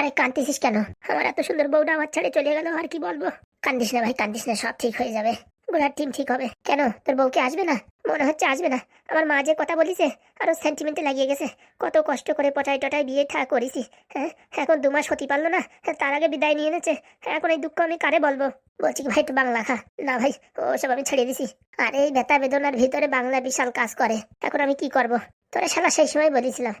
আরে কান্দিস কেন? আমার এত সুন্দর বউটা আমার ছেড়ে চলে গেল, আর কি বলব? কান্দিস না ভাই, কান্দিস না, সব ঠিক হয়ে যাবে। গোড়ার টিম ঠিক হবে। কেন? তোর বউকে আসবে না? মনে হচ্ছে আসবে না। আমার মা যে কথা বলিছে, আরও সেন্টিমেন্টে লাগিয়ে গেছে। কত কষ্ট করে পটাই টটাই বিয়ে থা করেছি হ্যাঁ? এখন দু মাস হতে পারল না তার আগে বিদায় নিয়ে এনেছে। এখন এই দুঃখ আমি কারে বলব? বলছি ভাই, একটু বাংলা খা। না ভাই ওসব আমি ছেড়ে দিছি। আর এই ব্যথা বেদনার ভিতরে বাংলা বিশাল কাজ করে। এখন আমি কি করব? তোরা শালা সেই সময় বলেছিলাম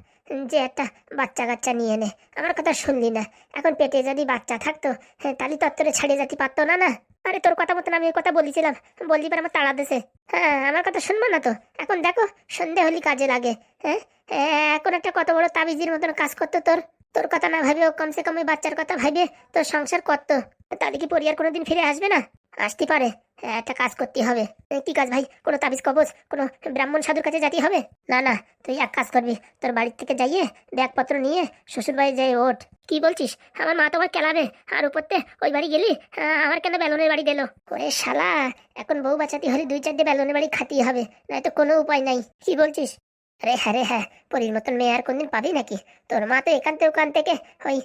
যে একটা বাচ্চা কাচ্চা নিয়ে নে। আমার কথা শুনলি না। এখন পেটে যদি বাচ্চা থাকতো হ্যাঁ তাহলে তত্তরে ছাড়িয়ে যেতে পারতো না না। আরে তোর কথা মতন আমি ওই কথা বলেছিলাম। বললি পর আমার তাড়া দেশে হ্যাঁ আমার কথা শুনব না তো? এখন দেখো সন্ধে হলি কাজে লাগে। হ্যাঁ হ্যাঁ, এখন একটা কত বড় তাবিজির মতন কাজ করতো তোর। তোর কথা না ভাবে ও কমসে কম ওই বাচ্চার কথা ভাবে তোর সংসার করতো তাহলে কি পরিবার কোনোদিন ফিরে আসবে না? আসতে পারে। হ্যাঁ, একটা কাজ করতে হবে। কি কাজ ভাই? কোনো তাবিজ কবজ? কোনো ব্রাহ্মণ সাধুর কাছে যেতে হবে? না না তুই এক কাজ করবি। তোর বাড়ির থেকে যাইয়ে ব্যাগপত্র নিয়ে শ্বশুর বাড়ি যাই ওঠ। কি বলছিস? আমার মা তো আবার কেলাবে। আর উপরতে ওই বাড়ি গেলি? আমার কেন বেলনের বাড়ি দিল ওরে শালা এখন বউ বাঁচাতে হলে দুই চারটে বেলনের বাড়ি খাতেই হবে। নয়তো কোনো উপায় নাই। কি বলছিস? আরে হ্যাঁ হ্যাঁ পরীর মতন মেয়ে আর কোনদিন পাবি নাকি? তোর মা তো এখান থেকে ওখান থেকে ওই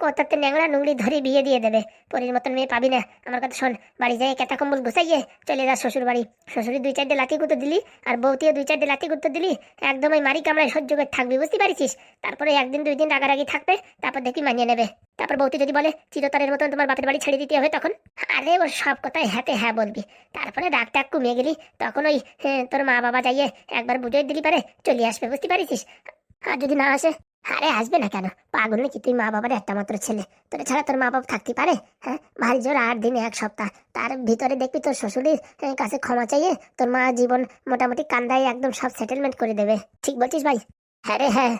কোথাতে ন্যাংরা নুংড়ি ধরে বিয়ে দিয়ে দেবে। পরীর মতন মেয়ে পাবি না। আমার কথা শোন, বাড়ি যাই কেতা কম্বল গুছাইয়ে চলে যা শ্বশুর বাড়ি শ্বশুরি দুই চারটে লাঠি গুঁতো দিলি আর বউতিও দুই চারটে লাঠি গুঁতো দিলি, একদম ওই মারি কামড়ায় সহ্য করে থাকবি, বুঝতে পারিস তারপরে একদিন দুই দিন রাগারাগি থাকবে, তারপর দেখি মানিয়ে নেবে। তারপর বউতি যদি বলে চিরতরের মতন তোমার বাপের বাড়ি ছেড়ে দিতে হবে তখন? আরে ওর সব কথাই হ্যাতে হ্যাঁ বলবি। তারপরে রাগ টাগ কমিয়ে গেলি তখন ওই হ্যাঁ, তোর মা বাবা যাইয়ে একবার বুঝিয়ে দিলি পারে চলে আসবে বুঝতে পারিস আর যদি না আসে? আরে আসবে না কেন? পাগল নাকি তুই মা বাবার একটা মাত্র ছেলে? তোর ছাড়া তোর মা বাবা থাকতে পারে? হ্যাঁ ভারী জোর আট দিন এক সপ্তাহ। তার ভিতরে দেখবি তোর শ্বশুরের কাছে ক্ষমা চাইয়ে তোর মা জীবন মোটামুটি কান্দায় একদম সব সেটেলমেন্ট করে দেবে। ঠিক বলছিস ভাই? হ্যাঁ রে হ্যাঁ।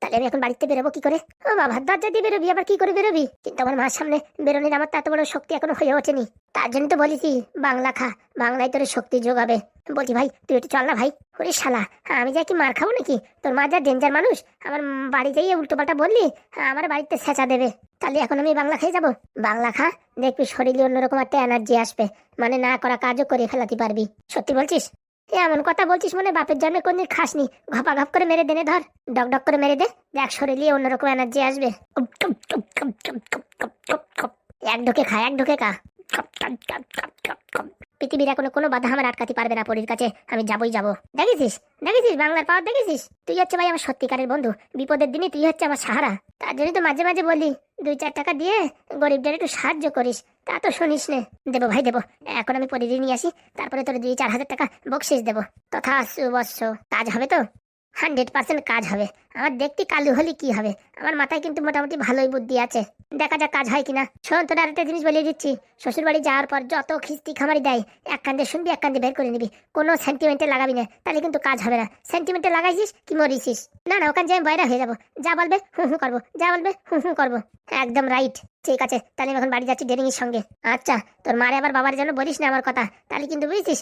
তাহলে আমি এখন বাড়িতে বেরোবো কি করে? ও বাবা, দরজা দিয়ে বেরোবি, আবার কি করে বেরোবি? কিন্তু আমার মার সামনে বেরোনির আমার এত বড় শক্তি এখনও হয়ে ওঠেনি। তার জন্য তো বলেছি, বাংলা খা, বাংলায় তোর শক্তি যোগাবে। বলছি, ভাই, তুই একটু চল না ভাই। ওরে শালা, আমি যা কি মার খাব নাকি? তোর মা যা ডেঞ্জার মানুষ, আমার বাড়ি যাইয়ে উল্টো পাল্টা বললি, আমার বাড়িতে সেচা দেবে। তাহলে এখন আমি বাংলা খেয়ে যাব? বাংলা খা, দেখবি শরীরে অন্যরকম একটা এনার্জি আসবে। মানে না করা কাজও করে ফেলাতে পারবি। সত্যি বলছিস? এমন কথা বলছিস মনে বাপের জন্মে কোনদিন খাসনি ঘপা ঘপ করে মেরে দেনে ধর ডক ডক করে মেরে দে দেখ শরীরে অন্যরকম এনার্জি আসবে এক ঢোকে খা এক ঢোকে খা পৃথিবীর এখনও কোনো বাধা আমার আটকাতে পারবে না, পরীর কাছে। আমি যাবই যাব। দেখেছিস? দেখেছিস বাংলার পাওয়ার? দেখেছিস? তুই হচ্ছে ভাই আমার সত্যিকারের বন্ধু। বিপদের দিনে তুই হচ্ছে আমার সাহারা। তার জন্য তো মাঝে মাঝে বলি, দুই চার টাকা দিয়ে গরিবদের একটু সাহায্য করিস। তা তো শুনিস নে। দেবো ভাই, দেবো। এখন আমি পরিধি নিয়ে আসি, তারপরে তোর দুই চার হাজার টাকা বকশিস দেবো। তথা সুবৎস কাজ হবে তো? হান্ড্রেড পার্সেন্ট কাজ হবে। আমার দেখতে কালু হলে কি হবে? আমার মাথায় কিন্তু মোটামুটি ভালোই বুদ্ধি আছে। দেখা যাক কাজ হয় কিনা। শোন, তোর আরেকটা জিনিস বলিয়ে দিচ্ছি। শ্বশুর বাড়ি যাওয়ার পর যত খিস্তি খামারি দেয়, এক কান্দে শুনবি, এক কান্দে বের করে নিবি। কোনো সেন্টিমেন্টে লাগাবি না, তাহলে কিন্তু কাজ হবে না। সেন্টিমেন্টে লাগাইছিস কি মরিছিস? না না, ওখানে যাই, বাইরে হয়ে যাব। যা বলবে, হুঁ হুঁ, করব। যা বলবে, হুঁ হুঁ, করব। একদম রাইট ঠিক আছে, তাহলে এখন বাড়ি যাচ্ছি ডেরিংয়ের সঙ্গে। আচ্ছা তোর মারে আবার বাবার জন্য বলিস না আমার কথা। তাহলে কিন্তু বুঝছিস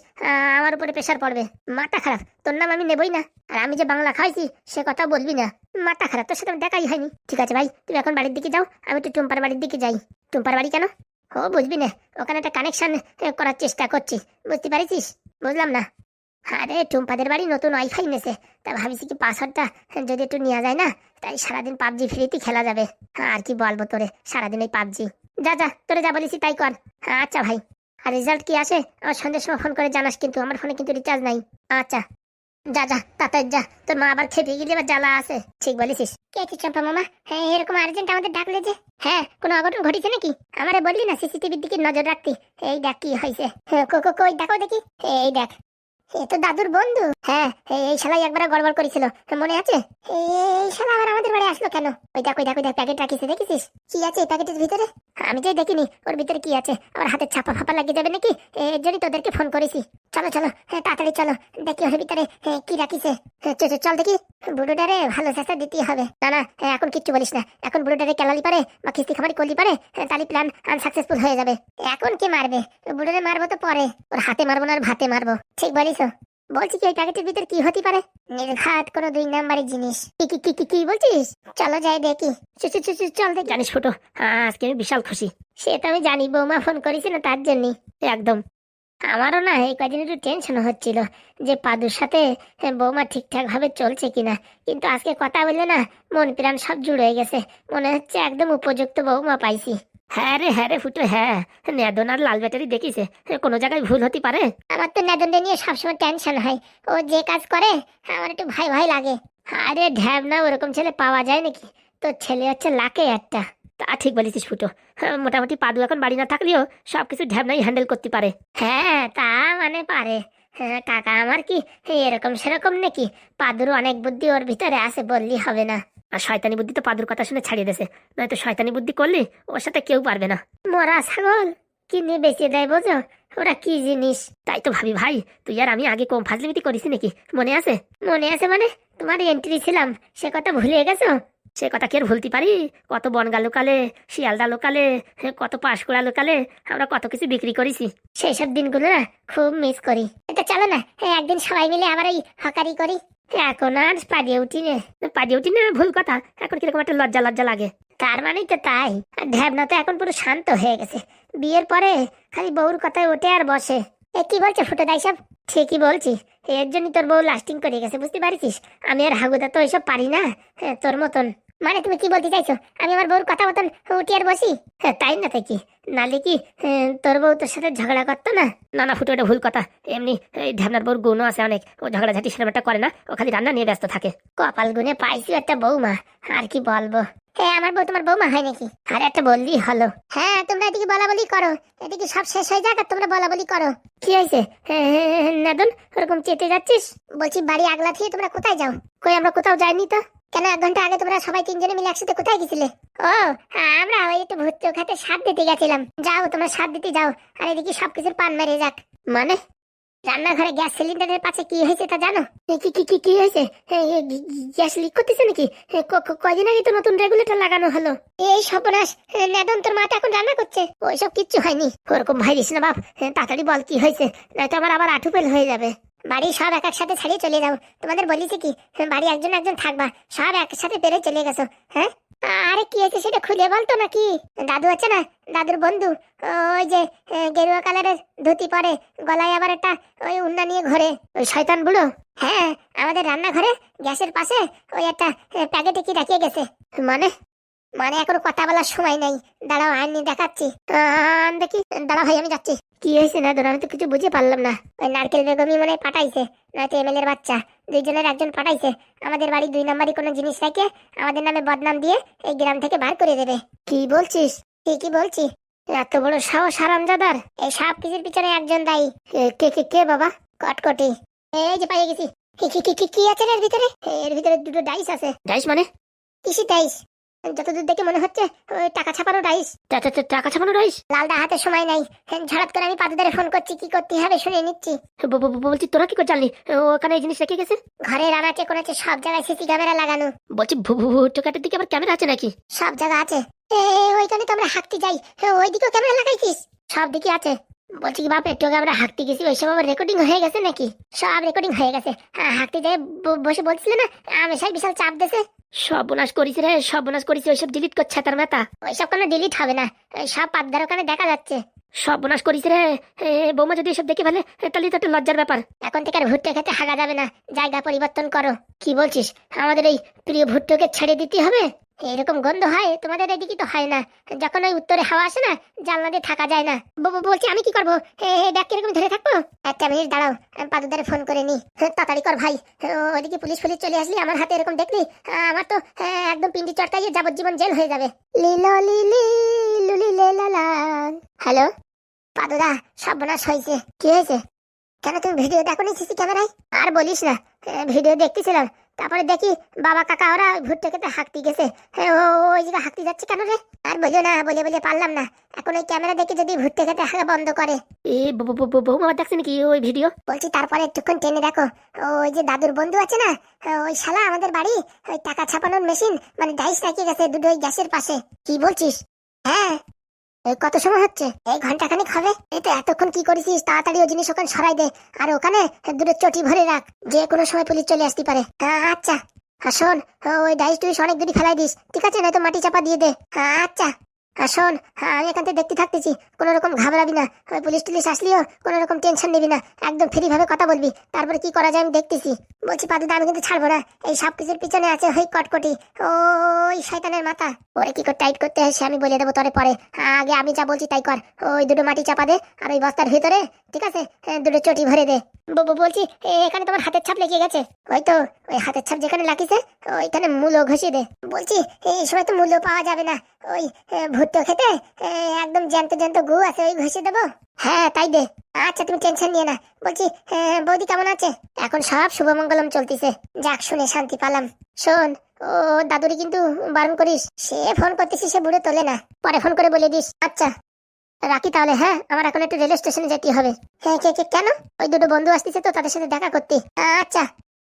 আমার উপরে প্রেশার পড়বে। মাথা খারাপ, তোর নাম আমি নেবই না। আর আমি যে বাংলা খাইছি সে কথা বলবি না, মাথা খারাপ, তোর সাথে দেখাই হয়নি। ঠিক আছে ভাই, তুমি এখন বাড়ির দিকে যাও, আমি একটু টুম্পার বাড়ির দিকে যাই। টুম্পার বাড়ি কেন? ও, বুঝবি না, ওখানে একটা কানেকশন করার চেষ্টা করছি। বুঝতে পারিস বুঝলাম না। আরে, টুম্পাদের বাড়ি নতুন ওয়াইফাই নেছে তা ভাবছি কি পাসওয়ার্ডটা যদি একটু নেওয়া যায় না, তাই সারাদিন পাবজি ফ্রিতে খেলা যাবে। আর কি বলব তোরে, সারাদিন এই পাবজি। যা যা, তোরে যা বলেছি তাই কর। হ্যাঁ আচ্ছা ভাই। আর রেজাল্ট কি আসে? আমার সন্ধ্যের সময় ফোন করে জানাস কিন্তু, আমার ফোনে কিন্তু রিচার্জ নাই। আচ্ছা। যা যা তাতে যা। তোর মা আবার খেপে গেলে এবার জ্বালা আছে। ঠিক বলেছিস। কে আছিস চম্পা মামা? হ্যাঁ এরকম আর্জেন্ট আমাদের ডাকলে যে। হ্যাঁ কোনো অঘটন ঘটেছে নাকি? আমারে বললি না সিসিটিভির দিকে নজর রাখতি। এই দেখ কি হয়েছে হ্যাঁ, কই দেখো দেখি। এই দেখ এ তো দাদুর বন্ধু। হ্যাঁ এই শালাই একবার গড়বড় করেছিল। মনে আছে? এই শালা আবার আমাদের বাড়ি আসলো কেন? ওই দেখ ওই দেখ ওই দেখ, প্যাকেট রাখিস কি আছে এই প্যাকেটের ভিতরে? আমি যে দেখিনি, ওর ভিতরে কি আছে? আমার হাতে ছাপা ফাপা লাগিয়ে যাবে নাকি? এর জন্যই তোদেরকে ফোন করেছি। চলো চলো হ্যাঁ তাড়াতাড়ি চলো, দেখি ওর ভিতরে কি রাখিছে। চল দেখি। বুড়োটারে ভালো চেষ্টা দিতেই হবে। না না এখন কিচ্ছু বলিস না। এখন বুড়োটারে কেলালি পারে, বা কিস্তি খামারি করলি পারে তাহলে প্ল্যান আনসাকসেসফুল হয়ে যাবে। এখন কে মারবে? বুড়োরে মারবো তো পরে। ওর হাতে মারবো না, আর ভাতে মারবো। ঠিক বলিস বলছি? কি ওই প্যাকেটের ভিতরে কি হতে পারে? নির্ঘাত কোনো দুই নাম্বারের জিনিস। কি কি কি কি বলছিস? চলো যাই দেখি। চল, দেখি। জানিস ফুটো হ্যাঁ, আজকে আমি বিশাল খুশি। সে তো আমি জানি বৌমা ফোন করেছিল তার জন্যই একদম। আমারও না এই কদিন একটু টেনশন হচ্ছিল যে পাদুর সাথে বৌমা ঠিকঠাক ভাবে চলছে কিনা। কিন্তু আজকে কথা বললে না মন প্রাণ সব জুড়ে গেছে। মনে হচ্ছে একদম উপযুক্ত বৌমা পাইছি। হ্যাঁ রে হ্যাঁ রে ফুটো হ্যাঁ। নেদন আর লাল ব্যাটারি দেখিছে কোনো জায়গায় ভুল হতে পারে? আমার তো নেদনটা নিয়ে সবসময় টেনশন হয়। ও যে কাজ করে আমার একটু ভয় ভয় লাগে। আরে ঢ্যাব না ওরকম ছেলে পাওয়া যায় নাকি? তোর ছেলে হচ্ছে লাকে একটা। তা ঠিক বলেছিস ফুটো। হ্যাঁ, মোটামুটি পাদু এখন বাড়ি না থাকলেও সব কিছু ঢ্যাবনাই হ্যান্ডেল করতে পারে। হ্যাঁ তা মানে পারে। হ্যাঁ কাকা আমার কি এরকম সেরকম নাকি? পাদুর অনেক বুদ্ধি ওর ভিতরে আছে বললি হবে না। আর শয়তানি বুদ্ধি তো পাদুর কথা শুনে ছাড়িয়ে দেছে নয়তো শয়তানি বুদ্ধি করলে ওর সাথে কেউ পারবে না। মরা ছাগল কিনে বেঁচে দেয় বোঝো ওরা কি জিনিস? তাই তো ভাবি ভাই তুই আর আমি আগে কম ফাজলিমিতি করিস নাকি? মনে আছে? মনে আছে মানে? তোমার এন্ট্রি ছিলাম সে কথা ভুলে গেছো? সে কথা কি আর ভুলতে পারি? কত বনগা লোকালে শিয়ালদা লোকালে হ্যাঁ, কত পাঁশকুড়া লোকালে আমরা কত কিছু বিক্রি করেছি। সেই সব দিনগুলো না খুব মিস করি। এটা চলো না একদিন সবাই মিলে আবার ওই হকারি করি। এখন আর নে। পাড়িয়ে উঠি নে ভুল কথা। এখন কীরকম একটা লজ্জা লজ্জা লাগে। তার মানেই তো তাই। ঢ্যাবনা তো এখন পুরো শান্ত হয়ে গেছে। বিয়ের পরে খালি বউর কথায় ওঠে আর বসে। এ কি বলছে ফুটো দাই সব? ঠিকই বলছি। এর জন্যই তোর বউ লাস্টিং করে গেছে বুঝতে পারিস আমি আর হাগুদা তো ওইসব পারি না। হ্যাঁ, তোর মতন। মানে তুমি কি বলতে চাইছো? আমি আমার বউর কথা মতন উঠি আর বসি? হ্যাঁ, তাই না তাই কি? নালে কি তোর বউ তোর সাথে ঝগড়া করতো না? না না ফুটো ভুল কথা। এমনি এই ঢ্যাবনার বউর গুণও আছে অনেক। ও ঝগড়াঝাটি সিনেমাটা করে না। ও খালি রান্না নিয়ে ব্যস্ত থাকে। কপাল গুনে পাইছি একটা বৌমা আর কি বলব? হ্যাঁ আমার বউ তোমার বৌমা হয় নাকি? আর একটা বললি হলো। হ্যাঁ তোমরা এদিকে বলা বলি করো। এদিকে সব শেষ হয়ে যাক আর তোমরা বলা বলি করো। কি হয়েছে? নাদন ওরকম চেতে যাচ্ছিস? বলছি বাড়ি আগলা থেকে তোমরা কোথায় যাও? কই আমরা কোথাও যাইনি তো? কেন এক ঘণ্টা আগে তোমরা সবাই তিনজনে মিলে একসাথে কোথায় গেছিলে? ও আমরা ওই একটু ভূত খাতে সাপ দিতে গেছিলাম। যাও তোমরা সাপ দিতে যাও। আর এদিকে সবকিছুর পান মেরে যাক। মানে? রান্নাঘরে গ্যাস সিলিন্ডারের পাশে কি হয়েছে তা জানো? কি কি কি কি হয়েছে? গ্যাস লিক করতেছে নাকি? এ, ক- ক- কয়দিন আগে তো নতুন রেগুলেটর লাগানো হলো। এই সর্বনাশ। এ, নেদন তোর মাটা এখন রান্না করছে? ওইসব কিচ্ছু হয়নি। ওরকম ভাইরিস না বাপ। তাড়াতাড়ি বল কি হয়েছে। নয়তো আমার আবার আঠু ফেল হয়ে যাবে। বাড়ি সব এক একসাথে ছাড়িয়ে চলে যাও। তোমাদের বলিছে কি এ, বাড়ি একজন একজন থাকবা সব একসাথে পেরে চলে গেছো হ্যাঁ? আরে কি হয়েছে সেটা খুলে বলতো নাকি? দাদু আছে না? দাদুর বন্ধু ওই যে গেরুয়া কালারের ধুতি পরে গলায় আবার একটা ওই উন্না নিয়ে ঘরে ওই শয়তান বুড়ো। হ্যাঁ আমাদের রান্নাঘরে গ্যাসের পাশে ওই একটা প্যাকেটে কি রাখিয়ে গেছে? মানে? মানে এখনও কথা বলার সময় নেই। দাঁড়াও আইনি দেখাচ্ছি। দেখি। দাঁড়া ভাই, আমি যাচ্ছি। কি হয়েছে না? আমি তো কিছু বুঝে পারলাম না। ওই নারকেল বেগমই মানে পাঠাইছে, নয়তো এমএলএর বাচ্চা। দুইজনের একজন পাঠাইছে। আমাদের বাড়ি দুই নাম্বারই কোনো জিনিস রেখে আমাদের নামে বদনাম দিয়ে এই গ্রাম থেকে বার করে দেবে। কি বলছিস? ঠিকই বলছি। এত বড় সাহস হারামজাদার। এই সব কিছুর পিছনে একজন দায়ী? কে কে কে বাবা? কটকটি। এই যে পাইয়ে গেছি। কি কি কি কি কি আছে এর ভিতরে? এর ভিতরে দুটো ডাইস আছে। ডাইস মানে? কিসি ডাইস? যতদূর দেখে মনে হচ্ছে টাকা ছাপানো ডাইস টাকা ছাপানো ডাইস লালদা হাতে সময় নাই। হ্যাঁ, ঝাড়াত করে আমি পাদুদারে ফোন করছি কি করতে হবে শুনে নিচ্ছি। বলছি তোরা কি করে জানলি? ওখানে এই জিনিস রেখে গেছে? ঘরের আনাচে কোনাচে সব জায়গায় সিসি ক্যামেরা লাগানো। বলছি ভুট্টোকাটের দিকে আবার ক্যামেরা আছে নাকি? সব জায়গা আছে। এ ওইখানে তো আমরা হাঁকতে যাই। ওই দিকেও ক্যামেরা লাগাইছিস? সব দিকে আছে। বলছি কি বাপ একটু আগে আমরা হাঁকতে গেছি ওই সব আবার রেকর্ডিং হয়ে গেছে নাকি? সব রেকর্ডিং হয়ে গেছে। হ্যাঁ, হাঁকতে যাই বসে বলছিলে না আমেশাই বিশাল চাপ দেছে সর্বনাশ করিস রে সর্বনাশ করিস ওইসব ডিলিট করছে তার মেতা ওইসব কোনো ডিলিট হবে না সব পাদ্দার ওখানে দেখা যাচ্ছে। সর্বনাশ করিস রে বৌমা যদি এসব দেখে ফেলে তাহলে তো একটা লজ্জার ব্যাপার। এখন থেকে আর ভুট্টা খেতে হাগা যাবে না জায়গা পরিবর্তন করো। কি বলছিস আমাদের এই প্রিয় ভুট্টোকে ছেড়ে দিতে হবে? এরকম গন্ধ হয় তোমাদের এদিকে তো হয় না। যখন ওই উত্তরে হাওয়া আসে না জানলা দিয়ে থাকা যায় না। বলছি আমি কি করব? ব্যাগ কীরকম ধরে থাকব? একটা মিনিট দাঁড়াও। আমি পাদুদারে ফোন করে নি। তাড়াতাড়ি কর ভাই। ওদিকে পুলিশ ফুলিশ চলে আসলি আমার হাতে এরকম দেখলি? আমার তো একদম পিন্ডি চটকাইয়ে যাবজ্জীবন জেল হয়ে যাবে। হ্যালো? পাদুদা সর্বনাশ হয়েছে। কি হয়েছে? কেন তুমি ভিডিও দেখো নি সিসি ক্যামেরায়? আর বলিস না। ভিডিও দেখতেছিলাম। তারপরে দেখি বাবা কাকা ওরা ভুট্টো খেতে হাঁকতে গেছে। ও ওই জায়গায় হাঁকতে যাচ্ছে কেন রে? আর বলিও না বলে বলে পারলাম না। এখন ওই ক্যামেরা দেখে যদি ভুট্টো খেতে হাঁকা বন্ধ করে। এ বৌমা দেখছে নাকি ওই ভিডিও? বলছি তারপরে একটুক্ষণ টেনে দেখো। ওই যে দাদুর বন্ধু আছে না ওই শালা আমাদের বাড়ি ওই টাকা ছাপানোর মেশিন মানে ডাইস রাখিয়ে গেছে দুটো ওই গ্যাসের পাশে। কি বলছিস? হ্যাঁ এই কত সময় হচ্ছে? এই ঘণ্টা খানিক হবে। এই তো এতক্ষণ কি করেছিস? তাড়াতাড়ি ওই জিনিস ওখানে সরাই দে। আর ওখানে দুটো চটি ভরে রাখ। যে কোনো সময় পুলিশ চলে আসতে পারে। হ্যাঁ আচ্ছা। আর শোন ওই ডাইস টুইস অনেক দূরে ফেলাই দিস। ঠিক আছে, নয়তো মাটি চাপা দিয়ে দে। হ্যাঁ আচ্ছা। আর শোন হ্যাঁ, আমি এখান থেকে দেখতে থাকতেছি কোনো রকম ঘাবড়াবি না। ওই পুলিশ টুলিশ আসলেও কোনো রকম টেনশন নিবি না। একদম ফ্রি ভাবে কথা বলবি। তারপরে কি করা যায় আমি দেখতেছি। বলছি পাদুদা আমি কিন্তু ছাড়বো না। এই সব কিছুর পিছনে আছে ওই কটকটি। ওই শয়তানের মাথা। ওরে কি করে টাইট করতে হয় সে আমি বলে দেবো তোরে পরে। হ্যাঁ, আগে আমি যা বলছি তাই কর। ওই দুটো মাটি চাপা দে আর ওই বস্তার ভিতরে ঠিক আছে? হ্যাঁ, দুটো চটি ভরে দে। বলছি এখানে তোমার হাতের ছাপ লেগে গেছে? ওই তো ওই হাতের ছাপ যেখানে লাগিছে ওইখানে মূল্য ঘষিয়ে দে। বলছি এই সময় তো মূল্য পাওয়া যাবে না। ওই এ, ভুট্টো খেতে? একদম জ্যান্ত জ্যান্ত গু আছে, ওই ঘষে দেবো। হ্যাঁ তাই দে। আচ্ছা তুমি টেনশন নিয়ে না। বলছি বৌদি কেমন আছে? এখন সব শুভমঙ্গলম চলতিছে। যাক, শুনে শান্তি পালাম। শোন, ও, দাদুরি কিন্তু বারণ করিস। সে ফোন করতেছি, সে বুড়ো তোলে না। পরে ফোন করে বলে দিস। আচ্ছা রাখি তাহলে হ্যাঁ? আমার এখন একটু রেল স্টেশনে যেতে হবে। হ্যাঁ কে কে, কেন? ওই দুটো বন্ধু আসতেছে তো, তাদের সাথে দেখা করতে। আচ্ছা।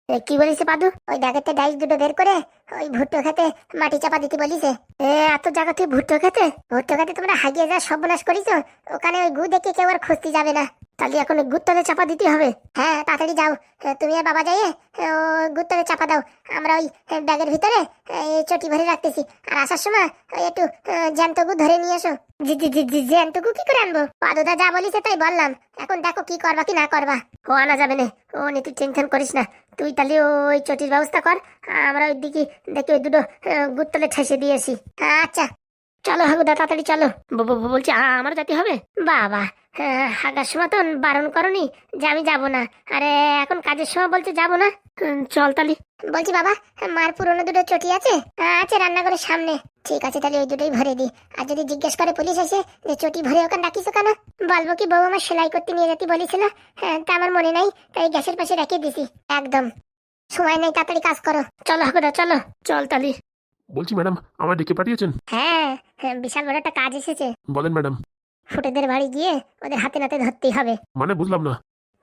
কি বলিস পাদু? ওই ডাকেতে ডাইস দুটো বের করে, ওই ভুট্টো খেতে মাটি চাপা দিতে বলিছে। এ, এত জায়গা তুই ভুট্টো খেতে? ভুট্টো খেতে তোমরা হাগিয়ে যা সর্বনাশ করিছো? ওখানে ওই গু দেখে কেউ আর খুঁজতে যাবে না। তাহলে এখন গুত্তলে চাপা দিতে হবে। হ্যাঁ তাড়াতাড়ি যাও। তুমি আর বাবা যাইয়ে ও গুত্তলে চাপা দাও। আমরা ওই ব্যাগের ভিতরে চটি ভরে রাখতেছি। আর আসার সময় ওই একটু এ, জ্যান্ত ধরে নিয়ে এসো। জি জি জি জি জ্যান্ত গু কি করে আনব? পাদুদা যা বলিছে তাই বললাম। এখন দেখো কি করবা কি না করবা। ও আনা যাবে না। ও নি তুই টেনশন করিস না। তুই তাহলে ওই চটির ব্যবস্থা কর। আমরা ওই দিকে দেখি ওই দুটো গুত্তলে ঠেসে দিয়েছি আচ্ছা। চলো হাগুদা তাড়াতাড়ি চলো। বলছি আমার যেতে হবে? বাবা হ্যাঁ, হাগার সময় তো বারণ করনি যে আমি যাব না। আরে এখন কাজের সময় বলছে যাব না। চল তালি। বলছি বাবা মার পুরনো দুটো চটি আছে? আছে রান্নাঘরের সামনে। ঠিক আছে তাহলে ওই দুটোই ভরে দি। আর যদি জিজ্ঞেস করে পুলিশ এসে যে চটি ভরে ওখানে রাখিস কেন? বলব কি বউ আমার সেলাই করতে নিয়ে যেতে বলেছিল। হ্যাঁ তা আমার মনে নাই তাই গ্যাসের পাশে রেখে দিছি। একদম। সময় নেই তাড়াতাড়ি কাজ করো। চলো হাগুদা চলো। চল তালি। বলছি ম্যাডাম আমার ডেকে পাঠিয়েছেন? হ্যাঁ, বিশাল বড় একটা কাজ এসেছে। বলেন ম্যাডাম। ফুটেদের বাড়ি গিয়ে ওদের হাতে নাতে ধরতেই হবে। মানে বুঝলাম না।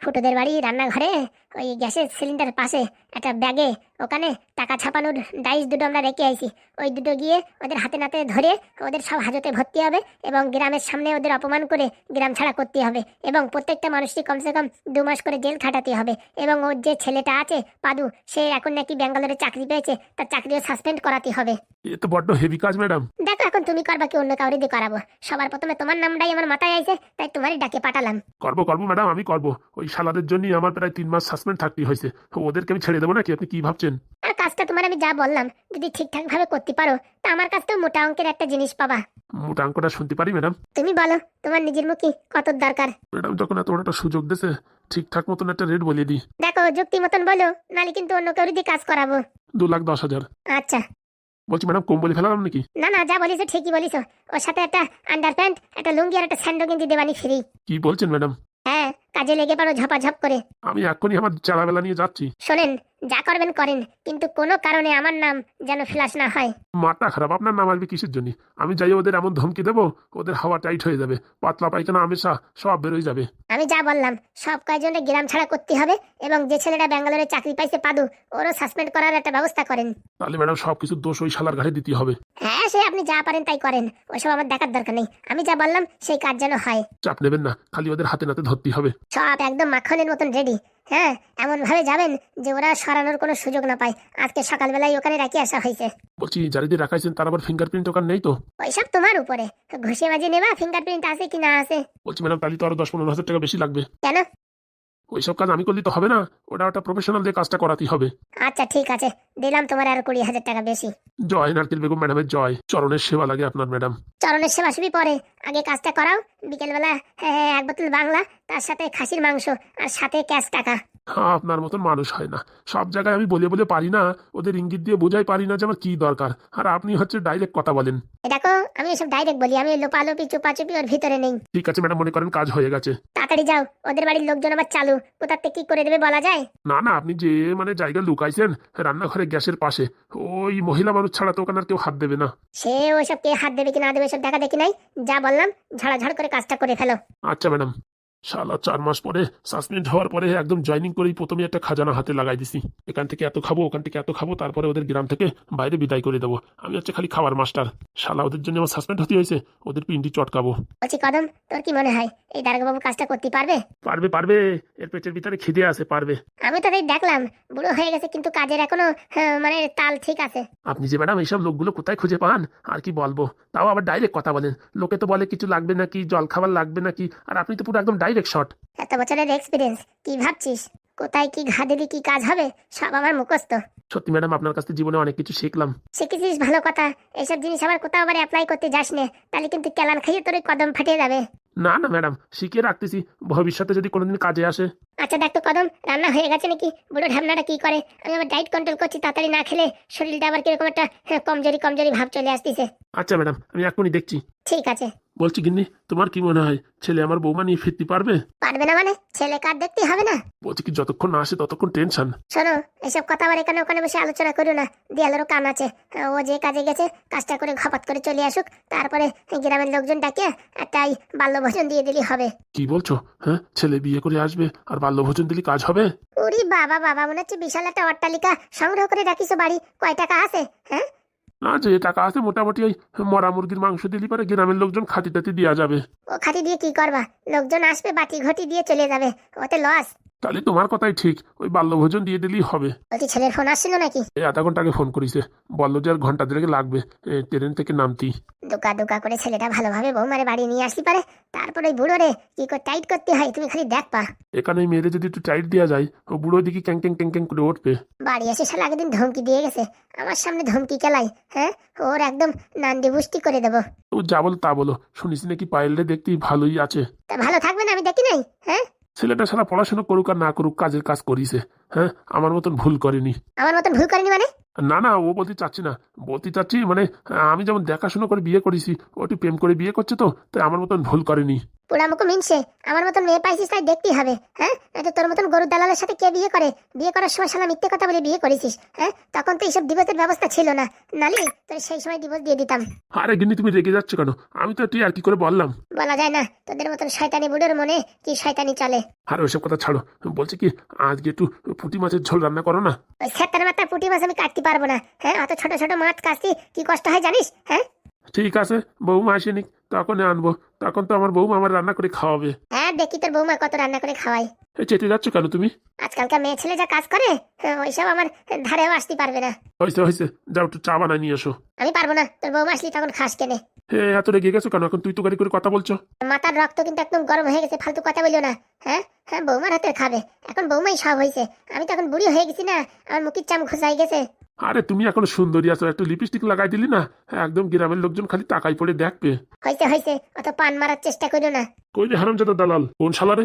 ফুটোদের বাড়ি রান্নাঘরে ওই গ্যাসের সিলিন্ডার পাশে একটা ব্যাগে ওখানে টাকা ছাপানোর ডাইস দুটো আমরা রেখে আইছি। ওই দুটো গিয়ে ওদের হাতে নাতে ধরে ওদের সব হাজতে ভর্তি হবে এবং গ্রামের সামনে ওদের অপমান করে গ্রাম ছাড়া করতে হবে এবং প্রত্যেকটা মানুষকে কমসে কম দু মাস করে জেল খাটাতে হবে এবং ওর যে ছেলেটা আছে পাদু সে এখন নাকি ব্যাঙ্গালোরে চাকরি পেয়েছে তার চাকরিও সাসপেন্ড করাতে হবে। এ তো বড্ড হেভি কাজ ম্যাডাম দেখো এখন তুমি করবা কি অন্য কাউরে দিয়ে করাবো। সবার প্রথমে তোমার নামটাই আমার মাথায় আইছে তাই তোমারই ডাকে পাঠালাম। করব করব ম্যাডাম আমি করব। ওই শালাদের জন্যই আমার প্রায় তিন মাস সাসপেন্ড থাকতে হয়েছে। ওদেরকে আমি ছেড়ে দেবো নাকি? আপনি কি ভাবছেন? আর কাজটা তোমার আমি যা বললাম যদি ঠিকঠাক ভাবে করতে পারো তা আমার কাছ থেকেও মোটা অঙ্কের একটা জিনিস পাবা। মোটা অঙ্কটা শুনতে পারি ম্যাডাম? তুমি বলো তোমার নিজের মুখে কত দরকার? ম্যাডাম যখন এত বড় একটা সুযোগ দিয়েছে ঠিকঠাক মতন একটা রেট বলিয়ে দিই। দেখো যুক্তি মতন বলো নালে কিন্তু অন্য কেউ দিয়ে কাজ করাবো। দু লাখ দশ হাজার। আচ্ছা। বলছি ম্যাডাম কম বলে ফেলাম নাকি? না না যা বলিস ঠিকই বলিস ওর সাথে একটা আন্ডার প্যান্ট একটা লুঙ্গি আর একটা স্যান্ডো গেঞ্জি দেবানি ফ্রি কি বলছেন ম্যাডাম? হ্যাঁ কাজে লেগে পারো ঝপাঝপ করে। আমি এক্ষুনি আমার চালাবেলা নিয়ে যাচ্ছি। শোনেন যা করবেন করেন কিন্তু কোনো কারণে আমার নাম যেন ফ্লাশ না হয়। মাথা খারাপ আপনার নাম আসবে কিসের জন্য? আমি যাই ওদের এমন ধমকি দেবো ওদের হাওয়া টাইট হয়ে যাবে পাতলা পায়খানা আমেশা সব বেরোয় যাবে। আমি যা বললাম সব কয়জনকে গ্রাম ছাড়া করতে হবে এবং যে ছেলেটা ব্যাঙ্গালোরে চাকরি পাইছে পাদু ওরও সাসপেন্ড করার একটা ব্যবস্থা করেন। তাহলে ম্যাডাম সব কিছু দোষ ওই শালার ঘাড়ে দিতে হবে। হ্যাঁ সে আপনি যা পারেন তাই করেন ওসব আমার দেখার দরকার নেই। আমি যা বললাম সেই কাজ যেন হয়। চাপ নেবেন না খালি ওদের হাতে নাতে ধরতে হবে। সব একদম মাখনের মতন রেডি হ্যাঁ এমন ভাবে যাবেন যে ওরা সরানোর কোনো সুযোগ না পায়। আজকে সকালবেলায় ওখানে রাখি আসা হয়েছে। বলছি যারা দিয়ে রাখাইছেন তার আবার ফিঙ্গারপ্রিন্ট ওখানে নেই তো? ওইসব তোমার উপরে। ঘষে বাজে নেবা ফিঙ্গারপ্রিন্ট আছে কি না আছে। বলছি ম্যাডাম তাহলে তো আরও দশ পনেরো হাজার টাকা বেশি লাগবে। কেন? ওইসব কাজ আমি করলে তো হবে না। ওটা ওটা প্রফেশনাল দিয়ে কাজটা করাতেই হবে। আচ্ছা ঠিক আছে। দিলাম তোমার আর কুড়ি হাজার টাকা বেশি। জয় নারকেল বেগম ম্যাডামের জয়। চরণের সেবা লাগে আপনার ম্যাডাম। চরণের সেবা শুবি পরে। আগে কাজটা করাও বিকেলবেলা হ্যাঁ, হ্যাঁ, এক বোতল বাংলা তার সাথে খাসির মাংস আর সাথে ক্যাশ টাকা। আপনার মতন মানুষ হয় না। সব জায়গায় আমি বলে বলে পারি না ওদের ইঙ্গিত দিয়ে বোঝাই পারি না যে আমার কি দরকার। আর আপনি হচ্ছে ডাইরেক্ট কথা বলেন। দেখো আমি এসব ডাইরেক্ট বলি আমি লোপালোপি চুপাচুপি ওর ভিতরে নেই। ঠিক আছে ম্যাডাম মনে করেন কাজ হয়ে গেছে। তাড়াতাড়ি যাও ওদের বাড়ির লোকজন আবার চালু। কোথার থেকে কি করে দেবে বলা যায়? না না আপনি যে মানে জায়গা লুকাইছেন রান্নাঘরে গ্যাসের পাশে ওই মহিলা মানুষ ছাড়া তো ওখানে আর কেউ হাত দেবে না। সে ওইসব কে হাত দেবে কি না দেবে সব দেখা দেখি নাই। যা বললাম ঝাড়াঝাড় করে কাজটা করে ফেলো। আচ্ছা ম্যাডাম শালা চার মাস পরে সাসপেন্ড হওয়ার পরে একদম জয়নিং করেই প্রথমে একটা খাজানা হাতে লাগাই দিছি। এখান থেকে এত খাব ওখান থেকে এত খাব তারপরে ওদের গ্রাম থেকে বাইরে বিদায় করে দেবো। আমি হচ্ছে খালি খাবার মাস্টার শালা ওদের জন্য আমার সাসপেন্ড হতে হয়েছে ওদের পিন্ডি চটকাবো। বলছি কদম তোর কি মনে হয় এই দারোগাবু কাজটা করতে পারবে? পারবে পারবে এর পেটের ভিতরে খিদে আছে পারবে। আমি তো তাই দেখলাম বুড়ো হয়ে গেছে কিন্তু কাজের এখনও হ্যাঁ, মানে তাল ঠিক আছে। আপনি যে ম্যাডাম এইসব লোকগুলো কোথায় খুঁজে পান? আর কি বলব? তাও আবার ডাইরেক্ট কথা বলেন। লোকে তো বলে কিছু লাগবে নাকি? জল খাবার লাগবে নাকি? আর আপনি তো পুরো একদম ডাইরেক্ট শট এত বছরের এক্সপিরিয়েন্স কি ভাবছিস? কোথায় কি ঘা দিলি কি কাজ হবে? সব আমার মুখস্থ। সত্যি ম্যাডাম আপনার কাছ থেকে জীবনে অনেক কিছু শিখলাম। শিখেছিস ভালো কথা। এইসব জিনিস আবার কোথাও আবার অ্যাপ্লাই করতে যাস নে। তাহলে কিন্তু কেলান খাইয়ে তোর কদম ফাটিয়ে যাবে। না না ম্যাডাম শিখিয়ে রাখতেছি। ভবিষ্যতে যদি কোনোদিন কাজে আসে। আচ্ছা দেখ তো কদম রান্না হয়ে গেছে নাকি? বুড়ো ঢামনাটা কি করে? আমি আবার ডায়েট কন্ট্রোল করছি তাড়াতাড়ি না খেলে শরীরটা আবার কীরকম একটা হ্যাঁ, কমজোরি কমজোরি ভাব চলে আসতেছে। আচ্ছা ম্যাডাম আমি এখনই দেখছি। ঠিক আছে। বলছি গিন্নি তোমার কি মনে হয় ছেলে আমার বৌমা নিয়ে ফিরতে পারবে? পারবে না মানে? ছেলে কার দেখতে হবে না? বলছি কি যতক্ষণ না আসে ততক্ষণ টেনশন শোনো এসব কথা আবার এখানে ওখানে বসে আলোচনা করো না। দেয়ালেরও কাম আছে। ও যে কাজে গেছে কাজটা করে ঘপাত করে চলে আসুক। তারপরে গ্রামের লোকজন ডাকে একটা এই বাল্যভোজন দিয়ে দিলি হবে। কি বলছো? হ্যাঁ ছেলে বিয়ে করে আসবে আর বাল্যভোজন দিলে কাজ হবে? ওরে বাবা বাবা মনে হচ্ছে বিশাল একটা অট্টালিকা সংগ্রহ করে রাখিস বাড়ি। কয় টাকা আছে? হ্যাঁ? না, যে টাকা আছে মোটামুটি ওই মরা মুরগির মাংস দিলি পরে গ্রামের লোকজন খাতি টাতি দেওয়া যাবে। ও খাতি দিয়ে কি করবা? লোকজন আসবে, বাটি ঘটি দিয়ে চলে যাবে। ওতে লস তাহলে তোমার কথাই ঠিক। ওই বাল্যভোজন দিয়ে দিলেই হবে। বলছি ছেলের ফোন আসছিল নাকি? এই আধা ঘণ্টা আগে ফোন করিছে। বলল যে আর ঘণ্টা দেড়েক লাগবে। এ, ট্রেন থেকে নামতি। দুকা দুকা করে ছেলেটা ভালোভাবে বৌমারে বাড়ি নিয়ে আসতে পারে। তারপর ওই বুড়ো রে কি করে টাইট করতে হয় তুমি খালি দেখ পা। এখানে এই মেয়েদের যদি একটু টাইট দেওয়া যায় ও বুড়ো দিকে ক্যাং ক্যাং ক্যাং ক্যাং করে উঠবে। বাড়ি এসে শালা আগের দিন ধমকি দিয়ে গেছে। আমার সামনে ধমকি কেলাই হ্যাঁ? ওর একদম নান্দি বুষ্টি করে দেবো। ও যা বলো তা বলো। শুনিস নাকি পায়েলরে দেখতে ভালোই আছে। তা ভালো থাকবে না আমি দেখি নাই হ্যাঁ? ছেলেটা সারা পড়াশোনা করুক আর না করুক, কাজের কাজ করিছে হ্যাঁ? আমার মতন ভুল করেনি। আমার মতন ভুল করেনি মানে? না না ও বলতে চাচ্ছি না। বলতে চাচ্ছি মানে আমি যেমন দেখাশোনা করে বিয়ে করেছি ও একটু প্রেম করে বিয়ে করছে তো তাই আমার মতন ভুল করেনি। পোড়ামুখো মিনছে আমার মতন মেয়ে পাইছিস তাই দেখতেই হবে হ্যাঁ? নয়তো তোর মতন গরুর দালালের সাথে কে বিয়ে করে? বিয়ে করার সময় শালা মিথ্যে কথা বলে বিয়ে করেছিস হ্যাঁ? তখন তো এইসব ডিভোর্সের ব্যবস্থা ছিল না। নালি তোর সেই সময় ডিভোর্স দিয়ে দিতাম। আরে গিন্নি তুমি রেগে যাচ্ছ কেন? আমি তো তুই আর কি করে বললাম? বলা যায় না তোদের মতন শয়তানি বুড়োর মনে কি শয়তানি চলে? আর ওইসব কথা ছাড়ো বলছি কি আজকে একটু পুঁটি মাছের ঝোল রান্না করো না? ওই মাথা পুঁটি মাছ আমি কাটতে পারব না হ্যাঁ? অত ছোট ছোট মাছ কাটতে কি কষ্ট হয় জানিস হ্যাঁ? ঠিক আছে বৌমা আসেনি তখন আনব। তখন তো আমার বৌমা আমার রান্না করে খাওয়াবে। হ্যাঁ দেখি তোর বৌমা কত রান্না করে খাওয়াই চেতে যাচ্ছ কেন তুমি? আজকালকার মেয়ে ছেলে যা কাজ করে হ্যাঁ, ওইসব আমার ধারেও আসতে পারবে না। হয়েছে হয়েছে যাও একটু চা বানাই নিয়ে এসো। আমি পারব না তোর বৌমা আসলি তখন খাস কেনে। হে এত রেগে গেছো কেন? এখন তুই তো গাড়ি করে কথা বলছো। মাথার রক্ত কিন্তু একদম গরম হয়ে গেছে ফালতু কথা বলিও না হ্যাঁ? হ্যাঁ বৌমার হাতের খাবে। এখন বৌমাই সব হয়েছে আমি তো এখন বুড়ি হয়ে গেছি না আমার মুখের চাম ঘুষাই গেছে। আরে তুমি এখন সুন্দরী আছো একটু লিপস্টিক লাগাই দিলি না? একদম গ্রামের লোকজন খালি তাকাই পড়ে দেখবে। হয়েছে হয়েছে অত পান মারার চেষ্টা করিও না। কই রে হারামজাদা দালাল কোন শালারে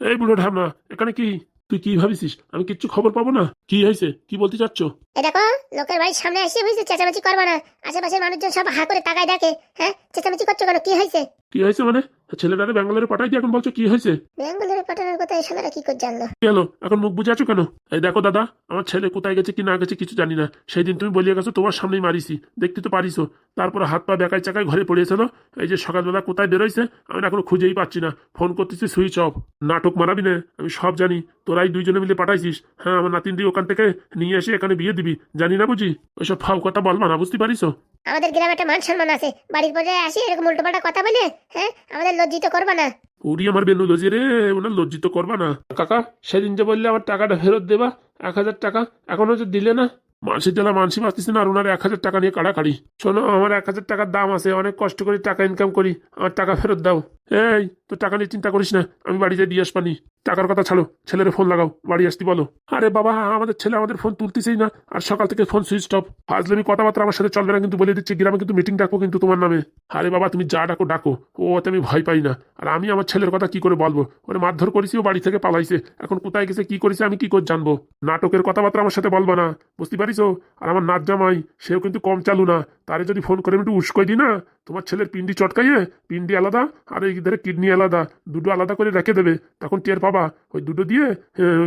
এই বুড়ো ঢামনা এখানে কি? তুই কি ভাবিছিস? আমি কিচ্ছু খবর পাবো না? কি হয়েছে কি বলতে চাচ্ছ? এ দেখো লোকের বাড়ির সামনে এসে হয়েছে চেঁচামেচি করবা না। আশেপাশের মানুষজন সব হা করে তাকায় দেখে হ্যাঁ? চেঁচামেচি করছ কেন? কি হয়েছে কি হয়েছে মানে? ছেলেটারে ব্যাঙ্গালোরে পাঠাই দিয়ে এখন বলছো কি হয়েছে? বেঙ্গলের পাঠানোর কথা এই শালারা কি করে জানলো? কি হলো? এখন মুখ বুঝে আছো কেন? এই দেখো দাদা আমার ছেলে কোথায় গেছে কি না গেছে কিছু জানি না। সেই দিন তুমি বলিয়ে গেছো তোমার সামনেই মারিছি। দেখতে তো পারিছো। তারপর হাত পা বেকায় চাকায় ঘরে পড়িয়েছিল এই যে সকালবেলা কোথায় বেরোইছে আমি এখনও খুঁজেই পাচ্ছি না। ফোন করতেছি সুইচ অফ। নাটক মারাবি না আমি সব জানি। তোরাই দুইজনে মিলে পাঠাইছিস। হ্যাঁ আমার নাতিনটি ওখান থেকে নিয়ে এসে এখানে বিয়ে দিবি। জানি না বুঝি? ওইসব ফাউ কথা বলবা না বুঝতে পারিস আমাদের গ্রামে একটা মান সম্মান আছে। বাড়ির পর্যায়ে আসি এরকম উল্টোপাল্টা কথা বলে হ্যাঁ? আমাদের লজ্জিত করবা না? উড়ি আমার বেনু লজি রে ওনার লজ্জিত করবা না। কাকা, সেদিন যে বললে আমার টাকাটা ফেরত দেবা, এক হাজার টাকা, এখনও যে দিলে না? মানুষের জ্বালা মানসি বাঁচতেছে না আর ওনার এক হাজার টাকা নিয়ে কাড়াকাড়ি। শোনো, আমার এক হাজার টাকার দাম আছে, অনেক কষ্ট করে টাকা ইনকাম করি, আমার টাকা ফেরত দাও। এই তো টাকা নিয়ে চিন্তা করিস না, আমি বাড়িতে দিয়ে আসবানি। টাকার কথা ছাড়ো, ছেলের ফোন লাগাও, বাড়ি আসতে বলো। আরে বাবা, আমাদের ছেলে আমাদের ফোন তুলতেছেই না, আর সকাল থেকে ফোন সুইচ অফ ফাজলামি কথাবার্তা আমার সাথে চলবে না, কিন্তু বলে দিচ্ছি, গ্রামে কিন্তু মিটিং ডাকবো কিন্তু তোমার নামে। আরে বাবা, তুমি যা ডাকো ডাকো। ও ওতে আমি ভয় পাই না। আর আমি আমার ছেলের কথা কি করে বলব? ওরে মারধর করেছি, ও বাড়ি থেকে পালাইছে। এখন কোথায় গেছে, কি করেছে, আমি কি করে জানব? নাটকের কথাবার্তা আমার সাথে বলব না। বুঝতে পারিস আর আমার নাচ জামাই সেও কিন্তু কম চালু না। তারে যদি ফোন করে আমি একটু উস্কই দিই না তোমার ছেলের পিন্ডি চটকাইয়ে? পিন্ডি আলাদা? আর এই ধারে কিডনি আলাদা। দুটো আলাদা করে রেখে দেবে। তখন টের পাবা। ওই দুটো দিয়ে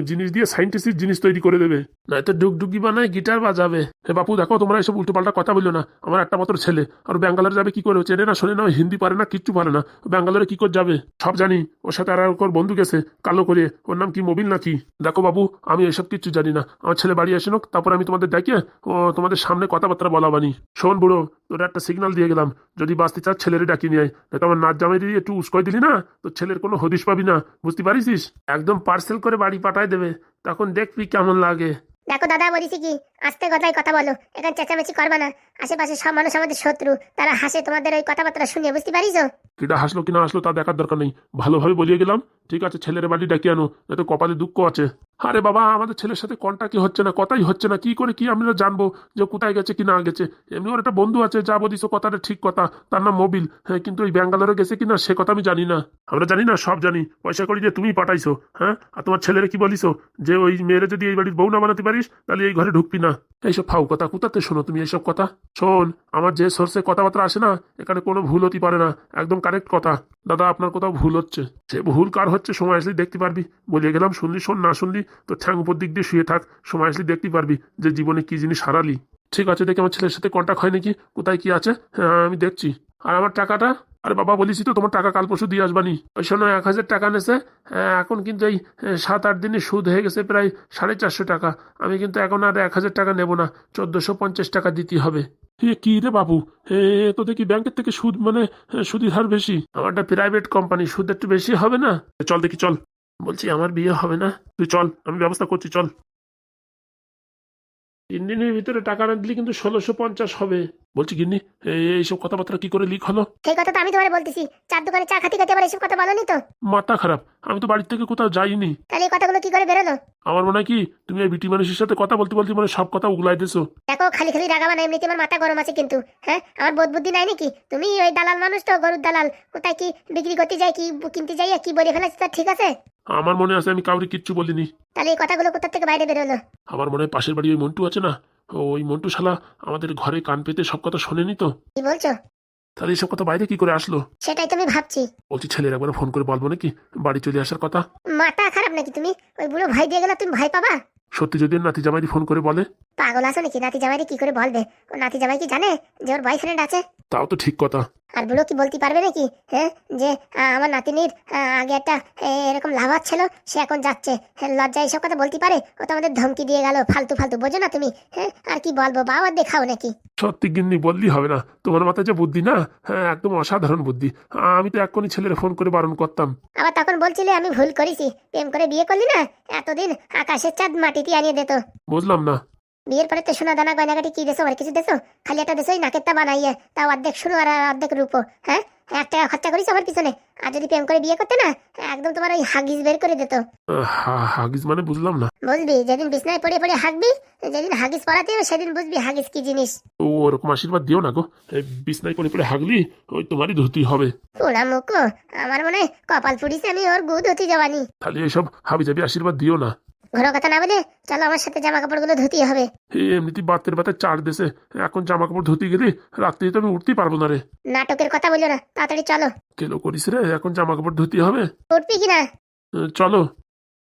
জিনিস দিয়ে সাইন্টিস্টের জিনিস তৈরি করে দেবে। নয়তো ডুগডুগি বানায় গিটার বাজাবে। হে বাপু, দেখো, তোমরা এসব উল্টোপাল্টা কথা বলল না। আমার একটা মাত্র ছেলে। আর ব্যাঙ্গালোরে যাবে কি করে? চেনে না, শোনে না হিন্দি পারে না, কিচ্ছু পারে না। ব্যাঙ্গালোরে কি করে যাবে? সব জানি। ওর সাথে আর ওর বন্ধু গেছে, কালো করে। ওর নাম কি মোবিল নাকি? দেখো বাবু আমি এসব কিচ্ছু জানি না। আমার ছেলে বাড়ি আসেন তারপর আমি তোমাদের ডেকে ও তোমাদের সামনে কথাবার্তা বলা বানি শোন বুড়ো, তোর একটা সিগন্যাল দিয়ে গেলাম। যদি বাঁচতে চাস, ছেলের ডাকি নিয়ে আয়। আমার নাচ জামাই একটু উস্কই দিলি না? তো ছেলের কোনো হদিশ পাবি না। বুঝতে পারিস একদম পার্সেল করে বাড়ি পাঠায় দেবে। তখন দেখবি কেমন লাগে। দেখো দাদা, বলিছি কি? আস্তে কথায় কথা বলো। এখানে চেঁচামেচি করবা না। আশেপাশে সব মানুষ আমাদের শত্রু। তারা হাসে তোমাদের ওই কথাবার্তা শুনে, বুঝতে পারিস? কিটা হাসলো কি না হাসলো তা দেখার দরকার নেই। ভালোভাবে বলিয়ে গেলাম, ঠিক আছে, ছেলের বাড়ি ডাকি আনো নয়তো কপালে দুঃখ আছে। আরে বাবা, আমাদের ছেলের সাথে কন্টাক্টই হচ্ছে না? কথাই হচ্ছে না। কি করে, কি আমরা জানব যে কোথায় গেছে কি না গেছে? এমনি ওর একটা বন্ধু আছে, যা বলিস কথাটা ঠিক কথা। তার নাম মোবিল। হ্যাঁ কিন্তু ওই ব্যাঙ্গালোরে গেছে কি না, সে কথা আমি জানি না। আমরা জানি না, সব জানি। পয়সা করি যে তুমি পাঠাইছো হ্যাঁ? আর তোমার ছেলেরা কি বলিস যে ওই মেয়েরা যদি এই বাড়ির বউ না বানাতে পারিস তাহলে এই ঘরে ঢুকবি না। এইসব ফাউ কথা, কোথাতে শোনো তুমি এইসব কথা? শোন, আমার যে সোর্সে কথাবার্তা আসে না, এখানে কোনো ভুল হতে পারে না, একদম কারেক্ট কথা। দাদা, আপনার কোথাও ভুল হচ্ছে। সে ভুল কার হচ্ছে সময় আসলে দেখতে পারবি। বলিয়ে গেলাম, শুনলি শোন, না শুনলি, তো ঠ্যাং উপর দিক দিয়ে শুয়ে থাক, সময় আসলে দেখতে পারবি যে জীবনে কি জিনিস হারালি। ঠিক আছে দেখি আমার ছেলের সাথে কন্ট্যাক্ট হয় নাকি কোথায় কি আছে? হ্যাঁ আমি দেখছি। আর আমার টাকাটা? আরে বাবা বলিস তো তোমার টাকা কাল পরশু দিয়ে আসবানি। ওই শোনো এক হাজার টাকা নেছে হ্যাঁ, এখন কিন্তু এই সাত আট দিনে সুদ হয়ে গেছে প্রায় সাড়ে চারশো টাকা। আমি কিন্তু এখন আর এক হাজার টাকা নেব না চোদ্দশো পঞ্চাশ টাকা দিতে হবে। হে কি রে বাবু? হে তো দেখি ব্যাংকের থেকে সুদ মানে সুদের হার বেশি। আমারটা প্রাইভেট কোম্পানি সুদ একটু বেশি হবে না? চল দেখি চল। বলছি আমার বিয়ে হবে না? তুই চল আমি ব্যবস্থা করছি চল। তিন দিনের ভিতরে টাকা না দিলে কিন্তু ষোলোশো পঞ্চাশ হবে। বলছি গিন্নি এইসব কথাবার্তা কি করে লিক হলো? সেই কথা তো আমি তোমার বলতেছি। চার দোকানে চা খাতে খাতে আবার এসব কথা বলনি তো? মাথা খারাপ। আমি তো বাড়ির থেকে কোথাও যাইনি। তাহলে এই কথাগুলো কি করে বেরোলো? আমার মনে হয় কি তুমি এই বিটি মানুষের সাথে কথা বলতে বলতে মানে সব কথা উগলাই দিছো। দেখো খালি খালি রাগাবা না এমনিতে আমার মাথা গরম আছে কিন্তু হ্যাঁ? আমার বোধ বুদ্ধি নাই নাকি? তুমি ওই দালাল মানুষ তো গরুর দালাল। কোথায় কি বিক্রি করতে যাই কি কিনতে যাই কি বলে ফেলাচ্ছি তার ঠিক আছে? আমার মনে আছে আমি কাউকে কিচ্ছু বলিনি। তাহলে এই কথাগুলো কোথা থেকে বাইরে বেরোলো? আমার মনে হয় পাশের বাড়ি ওই মন্টু আছে না? ওই মন্টু শালা আমাদের ঘরে কান পেতে সব কথা শোনেনি তো? কি বলছো? তাহলে এসব কথা বাইরে কি করে আসলো? সেটাই তুমি ভাবছি। বলছি ছেলের একবার ফোন করে বলব নাকি? বাড়ি চলে আসার কথা? মাথা খারাপ নাকি তুমি? ওই বুড়ো ভাই দিয়ে গেলে তুমি ভাই পাবা? সত্যি যদি নাতি জামাইরি ফোন করে বলে? পাগল আছো নাকি? নাতি জামাইরি কি করে বলবে? ও নাতি জামাই কি জানে যে ওর বয়ফ্রেন্ড আছে? তাও তো ঠিক কথা। আর বুড়ো কি বলতে পারবে নাকি? হ্যাঁ? যে আমার নাতিনির আগে একটা এরকম লাভ ছিল সে এখন যাচ্ছে। হ্যাঁ, লজ্জা এইসব কথা বলতে পারে? ও তো আমাদের ধমকি দিয়ে গেল ফালতু ফালতু বোঝো না তুমি। হ্যাঁ? আর কি বলব বাবা দেখাও নাকি। সত্যি গিন্নি বললি হবে না। তোমার মাথায় যে বুদ্ধি না? হ্যাঁ একদম অসাধারণ বুদ্ধি। আমি তো এক্ষুনি ছেলের ফোন করে বারণ করতাম। আবার তখন বলছিলে আমি ভুল করেছি। প্রেম করে বিয়ে করলি না? এতদিন আকাশের চাঁদ মাটিতে আনিয়ে দিত বুঝলাম না। বিয়ের পরে তো সোনা দানা গয়নাগাটি কি দেছো? আর কিছু দেছো? খালি একটা দেছো ওই নাকের তা বানাইয়ে তা অর্ধেক শুনো আর অর্ধেক রূপো হ্যাঁ? এক টাকা খরচা করিস আমার পিছনে? আর যদি প্রেম করে বিয়ে করতে না একদম তোমার ওই হাগিস বের করে দিত। হাগিস মানে বুঝলাম না। বুঝবি যেদিন বিছনায় পড়ে পড়ে হাগবি যেদিন হাগিস পড়াতে সেদিন বুঝবি হাগিস কি জিনিস। ও ওরকম আশীর্বাদ দিও না গো। বিছনায় করে পরে হাগলি ওই তোমারই ধুতি হবে। পোড়া মুখো আমার মনে হয় কপাল পুড়িছে আমি ওর গুদ হতে যাবানি তাহলে এইসব হাবি জাবি আশীর্বাদ দিও না। ঘর কথা না বলে চলো আমার সাথে জামা কাপড় কাপড়গুলো ধুতি হবে এমনিতে বাতের বাতে চার দেশে। এখন জামা কাপড় ধুতি গেলে রাত্রি তো আমি উঠতে পারব না রে। নাটকের কথা বলল না তাড়াতাড়ি চলো। কেন করিস রে এখন জামা কাপড় ধুতি হবে। উঠবি কিনা চলো।